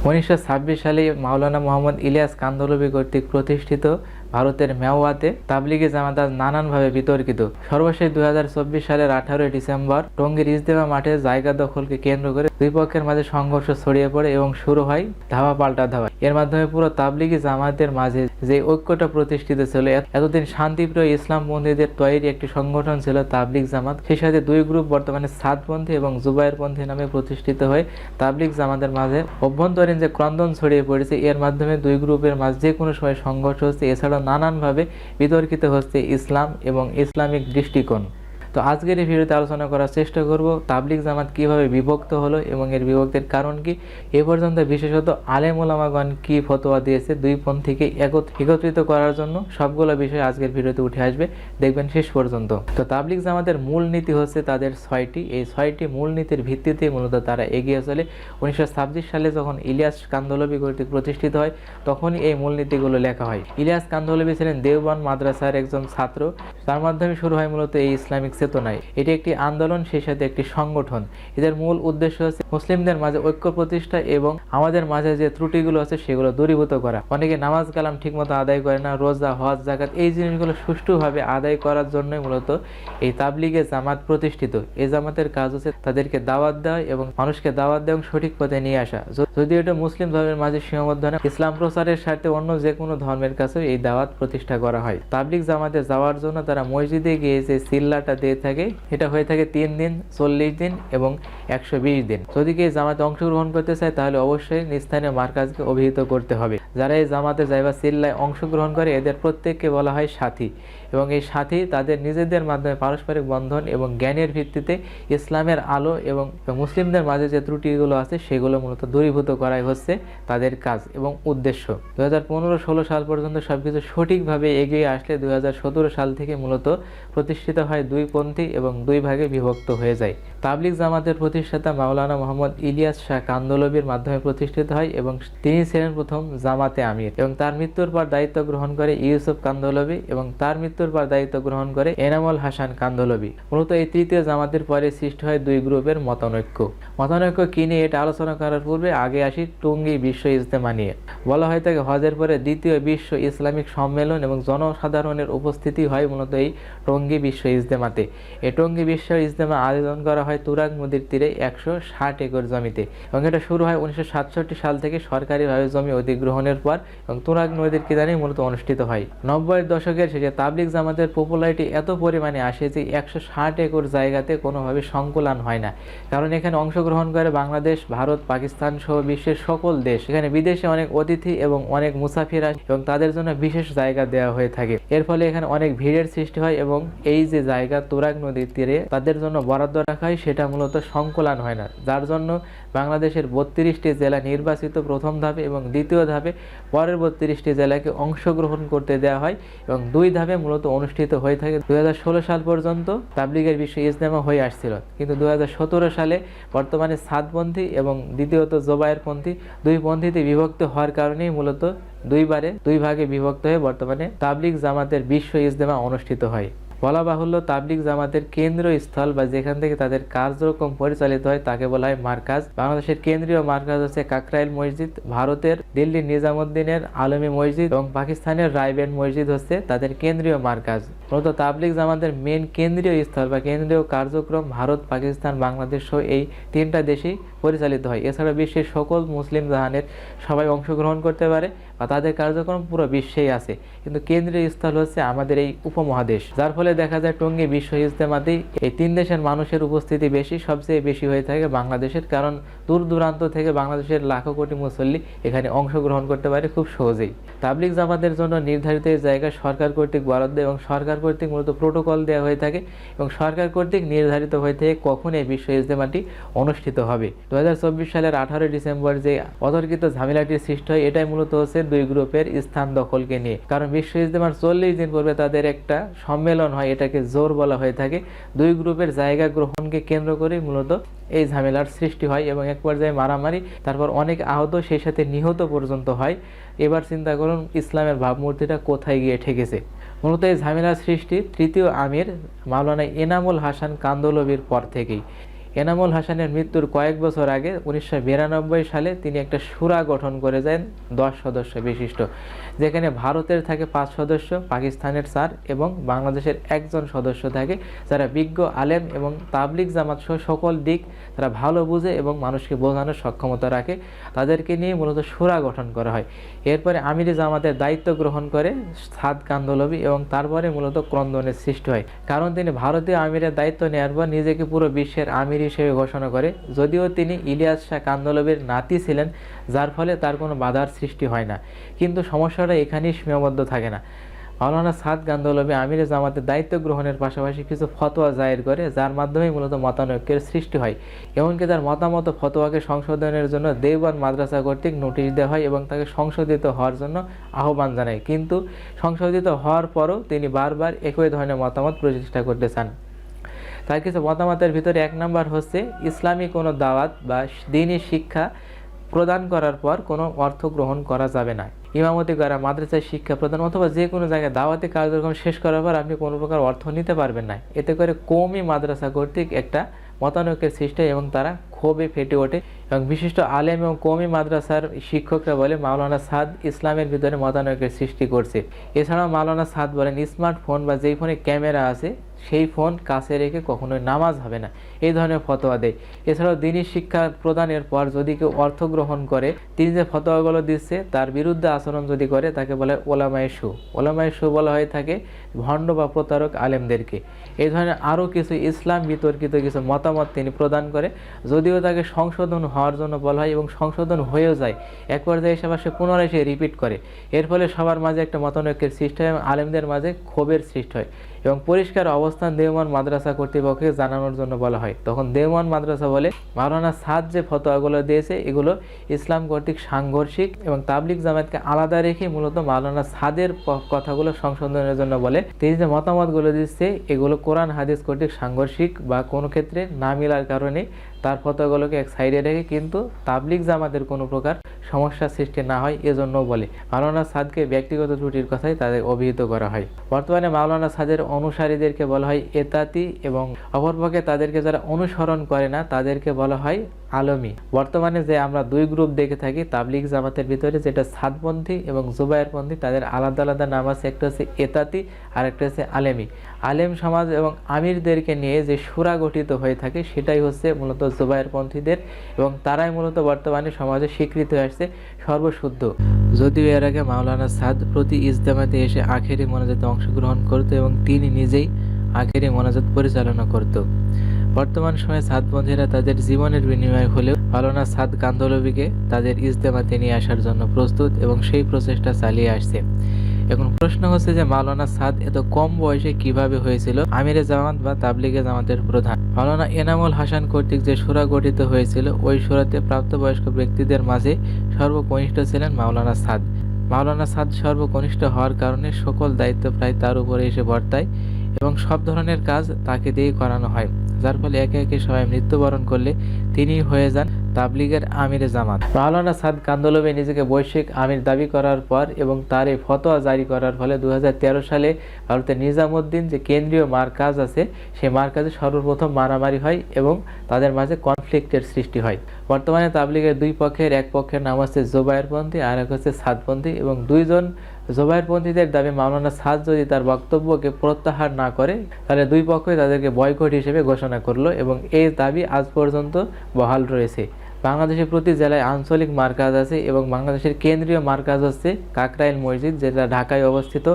উনিশশো ছাব্বিশ সালে মাওলানা মোহাম্মদ ইলিয়াস কান্দলবি কর্তৃক প্রতিষ্ঠিত ভারতের মেওয়াতে তাবলিগে জামাত আজ নানানভাবে বিতর্কিত। সর্বশেষ দুই হাজার চব্বিশ সালের আঠারোই ডিসেম্বর টঙ্গীর ইজতেমা মাঠে জায়গা দখলকে কেন্দ্র করে দুই পক্ষের মাঝে সংঘর্ষ ছড়িয়ে পড়ে এবং শুরু হয় ধাওয়া পাল্টা ধাওয়া। এর মাধ্যমে পুরো তাবলিগি জামাতের মাঝে যে ঐক্যটা প্রতিষ্ঠিত ছিল এতদিন শান্তিপ্রিয় ইসলামপন্থীদের তৈরি একটি সংগঠন ছিল তাবলিগ জামাত। সেই সাথে দুই গ্রুপ বর্তমানে সাতপন্থী এবং জুবাইরপন্থী নামে প্রতিষ্ঠিত হয়ে তাবলিগ জামাতের মাঝে অভ্যন্তরীণ যে ক্রন্দন ছড়িয়ে পড়েছে, এর মাধ্যমে দুই গ্রুপের মাঝে যে কোনো সময় সংঘর্ষ হচ্ছে। এছাড়াও নানানভাবে বিতর্কিত হচ্ছে ইসলাম এবং ইসলামিক দৃষ্টিকোণ। তো আজকের এই ভিডিওতে আলোচনা করার চেষ্টা করব তাবলিগ জামাত কীভাবে বিভক্ত হলো এবং এর বিভক্তের কারণ কি? এ পর্যন্ত বিশেষত আলেম ওলামাগণ কি ফতোয়া দিয়েছে দুই পন্থীকে একত- একত্রিত করার জন্য সবগুলো বিষয় আজকের ভিডিওতে উঠে আসবে। দেখবেন শেষ পর্যন্ত। তো তাবলিগ জামাতের মূল নীতি হচ্ছে তাদের ছয়টি। এই ছয়টি মূল নীতির ভিত্তিতে মূলত তারা এগিয়ে চলে। উনিশশো ছাব্বিশ সালে যখন ইলিয়াস কান্দলবি কর্তৃক প্রতিষ্ঠিত হয়, তখনই এই মূলনীতিগুলো লেখা হয়। ইলিয়াস কান্দলবি ছিলেন দেওবান মাদ্রাসার একজন ছাত্র। তার মাধ্যমে শুরু হয় মূলত এই ইসলামিক চেতনায় এটি একটি আন্দোলন সেই সাথে একটি সংগঠন। এদের মূল উদ্দেশ্য হচ্ছে মুসলিমদের মাঝে ঐক্য প্রতিষ্ঠা এবং আমাদের মাঝে যে ত্রুটিগুলো আছে সেগুলো দূরীভূত করা। অনেকে নামাজ কালাম ঠিকমতো আদায় করে না, রোজা, হজ জাকাত এই জিনিসগুলো সুষ্ঠুভাবে আদায় করার জন্যই মূলত এই তাবলিগে জামাত প্রতিষ্ঠিত। এই জামাতের কাজ হচ্ছে তাদেরকে দাওয়াত দেওয়া এবং মানুষকে দাওয়াত দেওয়া এবং সঠিক পথে নিয়ে আসা। য- যদিও এটা মুসলিম ধর্মের মাঝে সীমাবদ্ধ না, ইসলাম প্রচারের স্বার্থে অন্য যে কোনো ধর্মের কাছে এই দাওয়াত প্রতিষ্ঠা করা হয়। তাবলিগ জামাতে যাওয়ার জন্য তারা মসজিদে গিয়ে যে সিল্লাটা দিয়ে থাকে, এটা হয়ে থাকে তিন দিন, চল্লিশ দিন এবং একশো বিশ দিন। যদি কেউ জামাতে অংশগ্রহণ করতে চায়, তাহলে অবশ্যই স্থানীয় মার্কাজকে অভিহিত করতে হবে। যারা এই জামাতে যায় বা সিল্লায় অংশগ্রহণ করে, এদের প্রত্যেককে বলা হয় সাথী। এবং এই সাথী তাদের নিজেদের মাধ্যমে পারস্পরিক বন্ধন এবং জ্ঞানের ভিত্তিতে ইসলামের আলো এবং মুসলিমদের মাঝে যে ত্রুটিগুলো আছে, সেগুলো মূলত দূরীভূত করাই হচ্ছে তাদের কাজ এবং উদ্দেশ্য। দু হাজার পনেরো ষোলো সাল পর্যন্ত সবকিছু সঠিকভাবে এগিয়ে আসলে দু সাল থেকে মূলত প্রতিষ্ঠিত হয় দুই পন্থী এবং দুই ভাগে বিভক্ত হয়ে যায়। তাবলিক জামাতের প্রতিষ্ঠাতা মাওলানা মোহাম্মদ ইলিয়াস শাহ কান্দলবির মাধ্যমে প্রতিষ্ঠিত হয় এবং তিনি ছিলেন প্রথম জামাতে আমির এবং তার মৃত্যুর পর দায়িত্ব গ্রহণ করে ইউসুফ কান্দলবি এবং তার মৃত্যুর পর দায়িত্ব গ্রহণ করে এনামুল হাসান কান্দলবি। মূলত এই তৃতীয় জামাতের পরে সৃষ্টি হয় দুই গ্রুপের মতানৈক্য। মতানৈক্য কি নিয়ে এটা আলোচনা করার পূর্বে আগে আসি টুঙ্গি বিশ্ব ইজতেমা নিয়ে। বলা হয় থাকে হজের পরে দ্বিতীয় বিশ্ব ইসলামিক সম্মেলন এবং জনসাধারণের উপস্থিতি হয় মূলত এই টঙ্গী বিশ্ব ইজতেমাতে। এই টঙ্গী বিশ্ব ইজতেমা আয়োজন করা হয় তুরাগ নদীর তীরে একশো ষাট একর জমিতে এবং এটা শুরু হয় উনিশশো সাতষট্টি সাল থেকে সরকারিভাবে জমি অধিগ্রহণের পর এবং তুরাগ নদীর কিনারে মূলত অনুষ্ঠিত হয়। নব্বই দশকের শেষে তাবলিগ জামাতের পপুলারিটি এত পরিমাণে আসে যে একশো ষাট একর জায়গাতে কোনোভাবে সংকুলান হয় না। কারণ এখানে অংশগ্রহণ করে বাংলাদেশ, ভারত, পাকিস্তান সহ বিশ্বের সকল দেশ। এখানে বিদেশে অনেক অতিথি এবং অনেক মুসাফির আসে এবং তাদের জন্য বিশেষ জায়গা দেওয়া হয়ে থাকে। এর ফলে এখানে অনেক ভিড়ের সৃষ্টি হয় এবং এই যে জায়গা তুরাগ নদীর তীরে তাদের জন্য বরাদ্দ রাখা হয়, সেটা মূলত সংকুলান হয় না। যার জন্য বাংলাদেশের বত্রিশটি জেলা নির্বাচিত প্রথম ধাপে এবং দ্বিতীয় ধাপে পরের বত্রিশটি জেলাকে অংশগ্রহণ করতে দেওয়া হয় এবং দুই ধাপে মূলত অনুষ্ঠিত হয়ে থাকে। দু হাজার ষোলো সাল পর্যন্ত তাবলিগের বিশ্ব ইজতেমা হয়ে আসছিল। কিন্তু দু হাজার সতেরো সালে বর্তমানে সাতপন্থী এবং দ্বিতীয়ত জোবায়ের পন্থী দুই পন্থীতে বিভক্ত হওয়ার কারণেই মূলত দুইবারে, দুই ভাগে বিভক্ত হয়ে বর্তমানে তাবলিগ জামাতের বিশ্ব ইজতেমা অনুষ্ঠিত হয়। বলা বাহুল্য তাবলিগ জামাতের কেন্দ্রীয় স্থল বা যেখান থেকে তাদের কার্যক্রম পরিচালিত হয় তাকে বলা হয় মার্কাজ। বাংলাদেশের কেন্দ্রীয় মার্কাজ হচ্ছে কাকরাইল মসজিদ, ভারতের দিল্লির নিজামুদ্দিনের আলমী মসজিদ এবং পাকিস্তানের রায়বেন মসজিদ হচ্ছে তাদের কেন্দ্রীয় মার্কাজ। মূলত তাবলিগ জামাতের মেন কেন্দ্রীয় স্থল বা কেন্দ্রীয় কার্যক্রম ভারত, পাকিস্তান, বাংলাদেশ সহ এই তিনটা দেশেই পরিচালিত হয়। এছাড়া বিশ্বের সকল মুসলিম জাহানের সবাই অংশগ্রহণ করতে পারে বা তাদের কার্যক্রম পুরো বিশ্বেই আছে। কিন্তু কেন্দ্রীয় স্থল হচ্ছে আমাদের এই উপমহাদেশ। যার ফলে দেখা যায় টঙ্গী বিশ্ব ইজতেমাতেই এই তিন দেশের মানুষের উপস্থিতি বেশি, সবচেয়ে বেশি হয়ে থাকে বাংলাদেশের। কারণ দূর দূরান্ত থেকে বাংলাদেশের লাখো কোটি মুসল্লি এখানে অংশগ্রহণ করতে পারে খুব সহজেই। তাবলিক জামাতের জন্য নির্ধারিত এই জায়গা সরকার কর্তৃক বরাদ্দ এবং সরকার কর্তৃক মূলত প্রোটোকল দেওয়া হয়ে থাকে এবং সরকার কর্তৃক নির্ধারিত হয়ে থাকে কখন এই বিশ্ব ইজতেমাটি অনুষ্ঠিত হবে। দু হাজার চব্বিশ সালের আঠারোই ডিসেম্বর যে অতর্কিত ঝামেলাটির সৃষ্টি হয়, এটাই মূলত হচ্ছে দুই গ্রুপের স্থান দখলকে নিয়ে। কারণ বিশ্ব ইজতেমার চল্লিশ দিন পূর্বে তাদের একটা সম্মেলন হয়, এটাকে জোর বলা হয়ে থাকে। দুই গ্রুপের জায়গা গ্রহণকে কেন্দ্র করে মূলত এই ঝামেলার সৃষ্টি হয় এবং এক পর্যায়ে মারামারি, তারপর অনেক আহত সেই সাথে নিহত পর্যন্ত হয়। এবার চিন্তা করুন, ইসলামের ভাবমূর্তিটা কোথায় গিয়ে ঠেকেছে? মূলত এই ঝামেলার সৃষ্টি তৃতীয় আমির মাওলানা এনামুল হাসান কান্দলবির পর থেকেই। এনামুল হাসানের মৃত্যুর কয়েক বছর আগে উনিশশো বিরানব্বই সালে তিনি একটা সুরা গঠন করে যান দশ সদস্য বিশিষ্ট, যেখানে ভারতের থাকে পাঁচ সদস্য, পাকিস্তানের চার এবং বাংলাদেশের একজন সদস্য থাকে যারা বিজ্ঞ, আলেম এবং তাবলিক জামাত সহ সকল দিক তারা ভালো বুঝে এবং মানুষকে বোঝানোর সক্ষমতা রাখে। তাদেরকে নিয়ে মূলত সুরা গঠন করা হয়। এরপরে আমিরি জামাতের দায়িত্ব গ্রহণ করে সাদ কান্দলবি এবং তারপরে মূলত ক্রন্দনের সৃষ্টি হয়। কারণ তিনি ভারতীয় আমিরের দায়িত্ব নেওয়ার পর নিজেকে পুরো বিশ্বের আমির হিসেবে ঘোষণা করে, যদিও তিনি ইলিয়াস শাহ কান্দলবির নাতি ছিলেন, যার ফলে তার কোনো বাধার সৃষ্টি হয় না। কিন্তু সমস্যাটা এখানেই সীমাবদ্ধ থাকে না। মাওলানা সাদ গান্ধলবি আমিরে জামাতের দায়িত্ব গ্রহণের পাশাপাশি কিছু ফতোয়া জাহির করে, যার মাধ্যমে মূলত মতানৈক্যের সৃষ্টি হয়। এমনকি তার মতামত ফতোয়াকে সংশোধনের জন্য দেওবান মাদ্রাসা কর্তৃক নোটিশ দেওয়া হয় এবং তাকে সংশোধিত হওয়ার জন্য আহ্বান জানায়। কিন্তু সংশোধিত হওয়ার পরও তিনি বারবার একই ধরনের মতামত প্রতিষ্ঠা করতে চান। তার কিছু মতামতের ভিতরে এক নম্বর হচ্ছে, ইসলামী কোনো দাওয়াত বা দিনী শিক্ষা প্রদান করার পর কোনো অর্থ গ্রহণ করা যাবে না। ইমামতি করা মাদ্রাসায় শিক্ষা প্রদান অথবা যে কোনো জায়গায় দাওয়াতি কার্যক্রম শেষ করার পর আপনি কোনো প্রকার অর্থ নিতে পারবেন না। এতে করে কমই মাদ্রাসা কর্তৃক একটা মতানৈক্যের সৃষ্টি এবং তারা ক্ষোভে ফেটে ওঠে এবং বিশিষ্ট আলেম এবং কমি মাদ্রাসার শিক্ষকরা বলে মাওলানা সাদ ইসলামের ভিতরে মতানৈক্যের সৃষ্টি করছে। এছাড়াও মাওলানা সাদ বলেন, স্মার্টফোন বা যেই ফোনে ক্যামেরা আছে, সেই ফোন কাছে রেখে কখনোই নামাজ হবে না। এই ধরনের ফতোয়া দেয়। এছাড়াও দিনী শিক্ষা প্রদানের পর যদি কেউ অর্থ গ্রহণ করে, তিনি যে ফতোয়াগুলো দিচ্ছে, তার বিরুদ্ধে আচরণ যদি করে, তাকে বলে ওলামায় শু ওলামায় শু বলা হয়ে থাকে ভণ্ড বা প্রতারক আলেমদেরকে। এই ধরনের আরও কিছু ইসলাম বিতর্কিত কিছু মতামত তিনি প্রদান করে। যদিও তাকে সংশোধন হওয়ার জন্য বলা হয় এবং সংশোধন হয়েও যায় এক পর্যায়ে এসে আবার সে পুনরায় সে রিপিট করে। এর ফলে সবার মাঝে একটা মতানৈক্যের সৃষ্টি হয় আলেমদের মাঝে ক্ষোভের সৃষ্টি হয় এবং পরিষ্কার অবস্থান দেওমান মাদ্রাসা কর্তৃপক্ষকে জানানোর জন্য বলা হয়। তখন দেওমান মাদ্রাসা বলে, মাওলানা সাদ যে ফতোয়াগুলো দিয়েছে, এগুলো ইসলাম কর্তৃক সাংঘর্ষিক এবং তাবলিক জামাতকে আলাদা রেখে মূলত মাওলানা সাদের কথাগুলো সংশোধনের জন্য বলে। তিনি যে মতামতগুলো দিচ্ছে, এগুলো কোরআন, হাদিস কর্তৃক সাংঘর্ষিক বা কোনো ক্ষেত্রে না মিলার কারণে তার ফতোয়াগুলোকে এক সাইডে রেখে কিন্তু তাবলিক জামাতের কোনো প্রকার সমস্যা সৃষ্টি না হয় এজন্য বলে। মাওলানা সাদকে ব্যক্তিগত ত্রুটির কথাই তাদের অভিহিত করা হয়। বর্তমানে মাওলানা সাদের অনুসারীদেরকে বলা হয় এতাতি এবং অপরপক্ষে তাদেরকে যারা অনুসরণ করে না, তাদেরকে বলা হয় আলমী। বর্তমানে যে আমরা দুই গ্রুপ দেখে থাকি, তাবলিগ জামাতের ভিতরে যেটা সাদপন্থী এবং জুবায়েরপন্থী তাদের আলাদা আলাদা নাম আছে। একটা হচ্ছে এতাতি, আর একটা হচ্ছে আলেমী। আলেম সমাজ এবং আমিরদেরকে নিয়ে যে সুরা গঠিত হয়ে থাকে, সেটাই হচ্ছে মূলত জুবায়েরপন্থীদের এবং তারাই মূলত বর্তমানে সমাজে স্বীকৃত হয়ে আসছে সর্বশুদ্ধ। যদিও এর আগে মাওলানা সাদ প্রতি ইজতেমাতে এসে আখেরি মোনাজাতে অংশগ্রহণ করত এবং তিনি নিজেই আখেরি মোনাজাত পরিচালনা করত। বর্তমান সময়ে সাদবন্ধীরা তাদের জীবনের বিনিময় হলেও মাওলানা সাদ কান্দলবিকে তাদের ইজতেমাতে নিয়ে আসার জন্য প্রস্তুত এবং সেই প্রচেষ্টা চালিয়ে আসছে। এখন প্রশ্ন হচ্ছে যে মাওলানা সাদ এত কম বয়সে কীভাবে হয়েছিল? আমিরে জামাত বা তাবলিগে জামাতের প্রধান। মাওলানা এনামুল হাসান কর্তৃক যে সুরা গঠিত হয়েছিল, ওই সুরাতে প্রাপ্তবয়স্ক ব্যক্তিদের মাঝে সর্বকনিষ্ঠ ছিলেন মাওলানা সাদ। মাওলানা সাদ সর্বকনিষ্ঠ হওয়ার কারণে সকল দায়িত্ব প্রায় তার উপরে এসে বর্তায় এবং সব ধরনের কাজ তাকে দিয়েই করানো হয়। যার ফলে একে একে সবাই মৃত্যুবরণ করলে তিনি হয়ে যান তাবলিগের আমিরে জামাত। মাওলানা সাদ কান্দলবে নিজেকে বৈশ্বিক আমির দাবি করার পর এবং তার এই ফতোয়া জারি করার ফলে দু হাজার তেরো সালে ভারতের নিজামুদ্দিন যে কেন্দ্রীয় মার্কাজ আছে সেই মার্কাজে সর্বপ্রথম মারামারি হয় এবং তাদের মাঝে কনফ্লিক্টের সৃষ্টি হয়। বর্তমানে তাবলিগের দুই পক্ষের এক পক্ষের নাম হচ্ছে জোবায়েরপন্থী আর এক হচ্ছে সাদপন্থী এবং দুইজন জোবায়েরপন্থীদের দাবি, মাওলানা সাদ যদি তার বক্তব্যকে প্রত্যাহার না করে, তাহলে দুই পক্ষই তাদেরকে বয়কট হিসেবে ঘোষণা করল এবং এই দাবি আজ পর্যন্ত বহাল রয়েছে। বাংলাদেশের প্রতি জেলায় আঞ্চলিক মার্কাজ আছে এবং বাংলাদেশের কেন্দ্রীয় মার্কাজ হচ্ছে কাকরাইল মসজিদ, যেটা ঢাকায় অবস্থিত।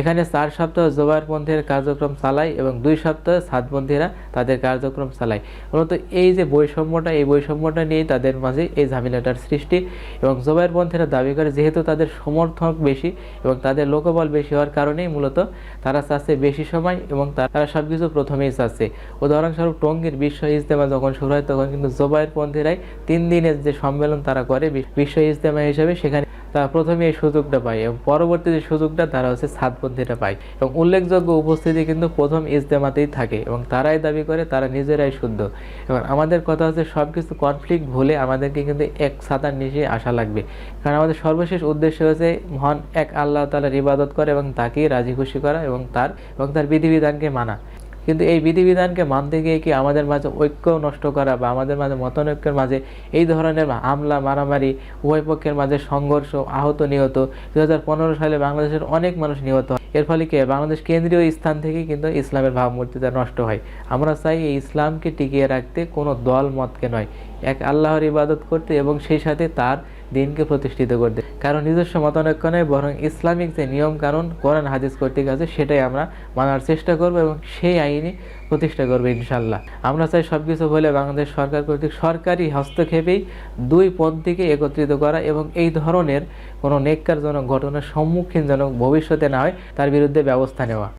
এখানে চার সপ্তাহ জোবায়েরপন্থীর কার্যক্রম চালায় এবং দুই সপ্তাহ সাতপন্থীরা তাদের কার্যক্রম চালায়। মূলত এই যে বৈষম্যটা, এই বৈষম্যটা নিয়েই তাদের মাঝে এই ঝামেলাটার সৃষ্টি এবং জোবায়েরপন্থীরা দাবি করে যেহেতু তাদের সমর্থক বেশি এবং তাদের লোকবল বেশি হওয়ার কারণেই মূলত তারা চাচ্ছে বেশি সময় এবং তারা সব কিছু প্রথমেই চাচ্ছে। উদাহরণস্বরূপ টঙ্গীর বিশ্ব ইজতেমা যখন শুরু হয়, তখন কিন্তু জোবায়েরপন্থীরাই তিন দিনের যে সম্মেলন তারা করে বিশ্ব ইজতেমা হিসেবে সেখানে তারা প্রথমে এই সুযোগটা পায় এবং পরবর্তী যে সুযোগটা তারা হচ্ছে সাতপন্থীরা পায়। এবং উল্লেখযোগ্য উপস্থিতি কিন্তু প্রথম ইজতেমাতেই থাকে এবং তারাই দাবি করে তারা নিজেরাই শুদ্ধ। এবং আমাদের কথা হচ্ছে সব কিছু কনফ্লিক্ট ভুলে আমাদেরকে কিন্তু এক ছাতার নিচে আসা লাগবে। কারণ আমাদের সর্বশেষ উদ্দেশ্য হচ্ছে মহান এক আল্লাহ তালার ইবাদত করা এবং তাকেই রাজি খুশি করা এবং তার এবং তার বিধিবিধানকে মানা। কিন্তু এই বিধিবিধানকে মানতে গিয়ে কি আমাদের মাঝে ঐক্য নষ্ট করা বা আমাদের মাঝে মতানৈক্যের মাঝে এই ধরনের হামলা, মারামারি, উভয় পক্ষের মাঝে সংঘর্ষ আহত নিহত? দু হাজার পনেরো সালে বাংলাদেশের অনেক মানুষ নিহত হয়। এর ফলে কি বাংলাদেশ কেন্দ্রীয় স্থান থেকে কিন্তু ইসলামের ভাবমূর্তিটা নষ্ট হয়। আমরা চাই এই ইসলামকে টিকিয়ে রাখতে কোনো দল মতকে নয়। এক আল্লাহর ইবাদত করতে এবং সেই সাথে তার দিনকে প্রতিষ্ঠিত করতে। কারণ নিজস্ব মতানৈক্য নয় বরং ইসলামিক যে নিয়ম কানুন, কোরআন, হাদিস কর্তৃক আছে, সেটাই আমরা মানার চেষ্টা করব এবং সেই আইনি প্রতিষ্ঠা করব ইনশাল্লাহ আমরা চাই সব কিছু বলে বাংলাদেশ সরকার কর্তৃক সরকারি হস্তক্ষেপেই দুই পন্থীকে একত্রিত করা এবং এই ধরনের কোনো নেককারজনক ঘটনার সম্মুখীন যেন ভবিষ্যতে না হয়, তার বিরুদ্ধে ব্যবস্থা নেওয়া।